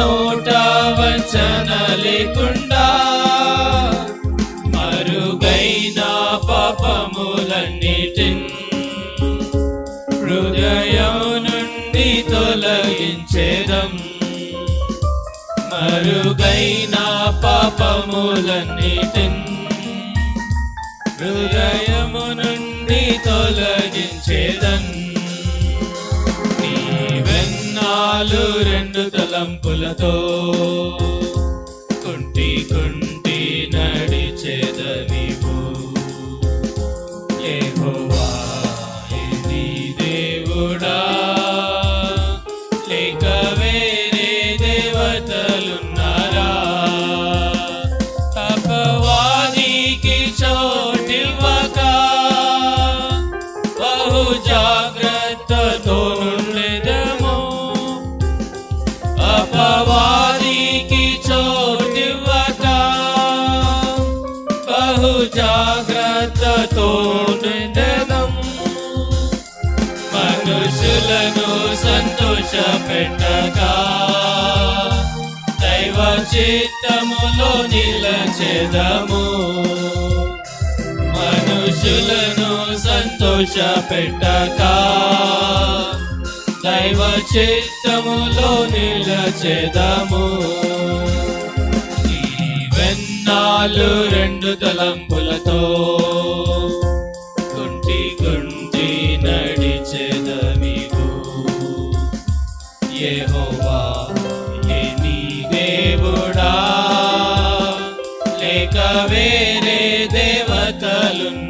నోట వచన లేకుండా మరుగైన పాపములన్నిటి హృదయం నుండి తొలగించేదం. మరుగైన పాపములన్నిటి హృదయము నుండి తొలగించేదన్ నీ రెండు తలంపులతో కుంటి కుంటి నడిచేదనివు యెహోవా నీ దేవుడా జాగ్రత్తతో నిండెదం మనుషులను సంతోష పెట్టగా దైవ చిత్తములో నిలచెదము. మనుషులను సంతోష పెట్టగా దైవ చిత్తములో నిలచెదము. కాలు రెండు తలంపులతో కుంటి కుంటి నడిచెదమిగు యెహోవా ఏ నీ దేవుడా? లేక వేరే దేవతలున్న